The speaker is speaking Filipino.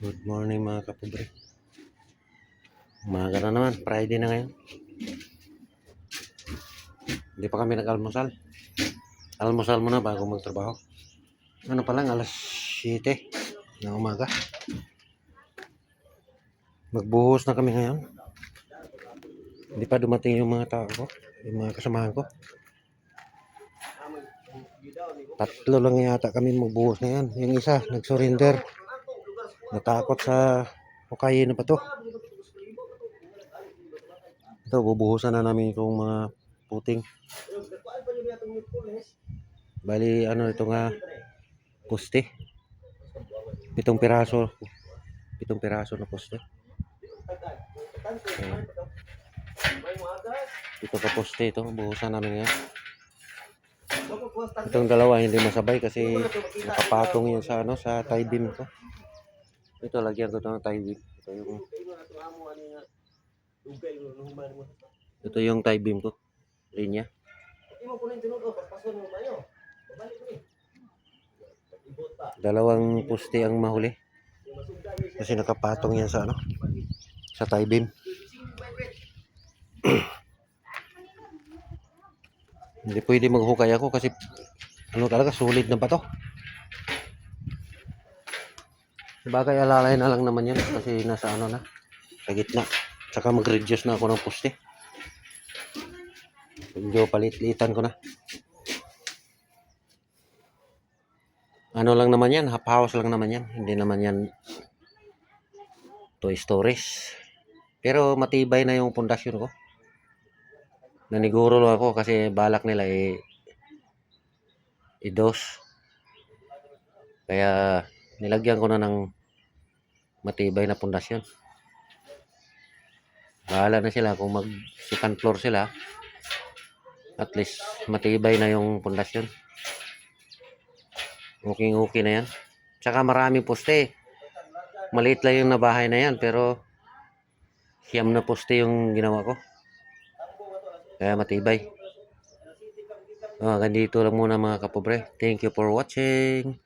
Good morning mga kapobre. Umaga na naman, Friday na ngayon. Hindi pa kami nag-almusal. Almusal muna bago magtrabaho. Ano pa lang, alas 7 na umaga. Magbuhos na kami ngayon. Hindi pa dumating yung mga tao ko, yung mga kasamahan ko. Tatlo lang yata kami magbuhos ngayon. Yung isa, nag-surrender. Natakot sa Hokkaido na pa to. Ito, bubuhusan na namin itong mga puting. Bali, ano ito nga, poste. Pitong piraso. Pitong piraso na poste. Ito ka poste ito, buhusan namin ngayon. Itong dalawa hindi masabay kasi nakapatong yun sa ano sa tie beam ko. Ito lagyan ko ito ng tie beam. Ito yung ito yung tie beam ko. Linya. Dalawang poste ang mahuli. Kasi nakapatong yan sa ano sa tie beam. Hindi pwede maghukay ako kasi ano talaga sulit na ba to? Bagay alalay na lang naman yan kasi nasa ano na sa gitna. Tsaka mag-reduce na ako ng poste. Medyo palit-litan ko na. Ano lang naman yan, half house lang naman yan. Hindi naman yan toy stories. Pero matibay na yung pundasyon ko. Naniguro lang ako kasi balak nila eh idos. Kaya nilagyan ko na ng matibay na pundasyon. Bahala na sila kung mag second floor sila. At least matibay na yung pundasyon. Okay okay na yan. Tsaka maraming poste. Maliit lang yung nabahay na yan pero siyam na poste yung ginawa ko. Kaya matibay. Oh, ganito lang muna mga kapobre. Thank you for watching.